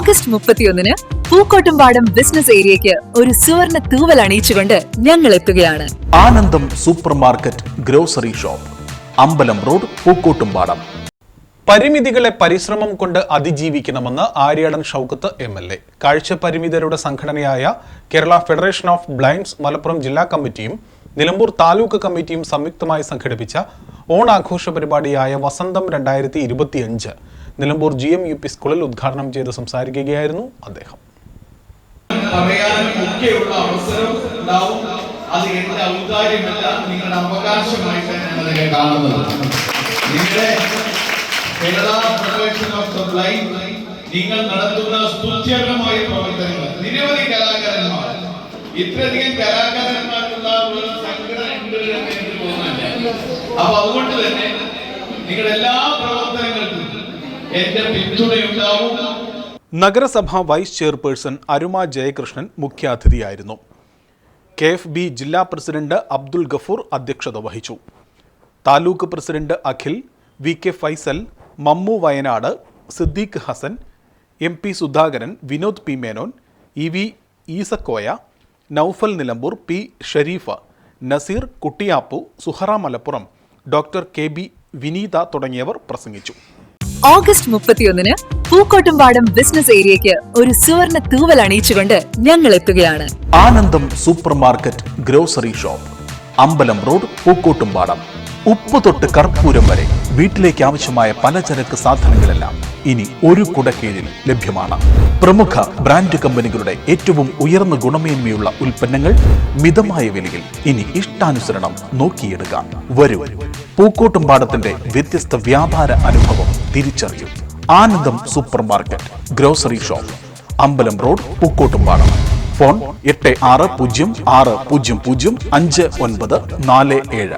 August മുപ്പത്തിയൊന്നിന് Pookkottumpadam business ഏരിയയ്ക്ക് ഒരു സുവർണ തൂവൽ അണിയിച്ചുകൊണ്ട് ഞങ്ങൾ എത്തുകയാണ് Anandam super market grocery shop Ambalam road Pookkottumpadam. പരിമിതികളെ പരിശ്രമം കൊണ്ട് അതിജീവിക്കണമെന്ന് Aryadan Shoukath M L A. കാഴ്ചപരിമിതരുടെ സംഘടനയായ Kerala federation of blinds Malappuram ജില്ലാ കമ്മിറ്റിയും നിലമ്പൂർ താലൂക്ക് കമ്മിറ്റിയും സംയുക്തമായി സംഘടിപ്പിച്ച ഓണാഘോഷ പരിപാടിയായ വസന്തം രണ്ടായിരത്തി ഇരുപത്തിയഞ്ച് Nilambur G M U P സ്കൂളിൽ ഉദ്ഘാടനം ചെയ്ത് സംസാരിക്കുകയായിരുന്നു അദ്ദേഹം. ഒക്കെയുള്ള അവസരം നിങ്ങളുടെ നിങ്ങളുടെ കേരള ഓഫ് ബ്ലൈൻഡ് നിങ്ങൾ നടത്തുന്ന സ്തുത്യർഹമായ പ്രവർത്തനങ്ങൾ നിരവധി കലാകാരന്മാർ ഇത്രയധികം കലാകാരന്മാരുള്ള അപ്പൊ അതുകൊണ്ട് തന്നെ നിങ്ങളുടെ എല്ലാ പ്രവർത്തനങ്ങൾക്കും എന്റെ പിന്തുണയുണ്ടാവും. നഗരസഭ വൈസ് ചെയർപേഴ്സൺ അരുമ ജയകൃഷ്ണൻ മുഖ്യാതിഥിയായിരുന്നു. കെ എഫ് ബി ജില്ലാ പ്രസിഡന്റ് അബ്ദുൽ ഗഫൂർ അധ്യക്ഷത വഹിച്ചു. Taluk president Akhil V K Faisal Mammu Wayanad Siddique Hassan M P Sudhakaran Vinod P Menon E V Eesakoya Noufal Nilambur P Shareefa Naseer Kuttiyappu Suhara Malappuram doctor K B Vineetha തുടങ്ങിയവർ പ്രസംഗിച്ചു. August മുപ്പത്തിയൊന്നിന് Pookkottumpadam business ഏരിയയ്ക്ക് ഒരു സുവർണ തൂവൽ അണിയിച്ചുകൊണ്ട് ഞങ്ങൾ എത്തുകയാണ് Anandam super market grocery shop Ambalam road Pookkottumpadam. ഉപ്പ് തൊട്ട് കർപ്പൂരം വരെ. വീട്ടിലേക്ക് ആവശ്യമായ പലചരക്ക് സാധനങ്ങളെല്ലാം ഇനി ഒരു കുടക്കീഴിൽ ലഭ്യമാണ്. പ്രമുഖ ബ്രാൻഡ് കമ്പനികളുടെ ഏറ്റവും ഉയർന്ന ഗുണമേന്മയുള്ള ഉൽപ്പന്നങ്ങൾ മിതമായ വിലയിൽ ഇനി ഇഷ്ടാനുസരണം നോക്കിയെടുക്കാം. വരൂ. പൂക്കോട്ടുംപാടത്തിന്റെ വ്യത്യസ്ത വ്യാപാര അനുഭവം തിരിച്ചറിയൂ. Anandam super market grocery shop Ambalam road Pookkottumpadam. Phone എട്ട് ആറ് പൂജ്യം ആറ് പൂജ്യം പൂജ്യം അഞ്ച് ഒൻപത് നാല് ഏഴ്.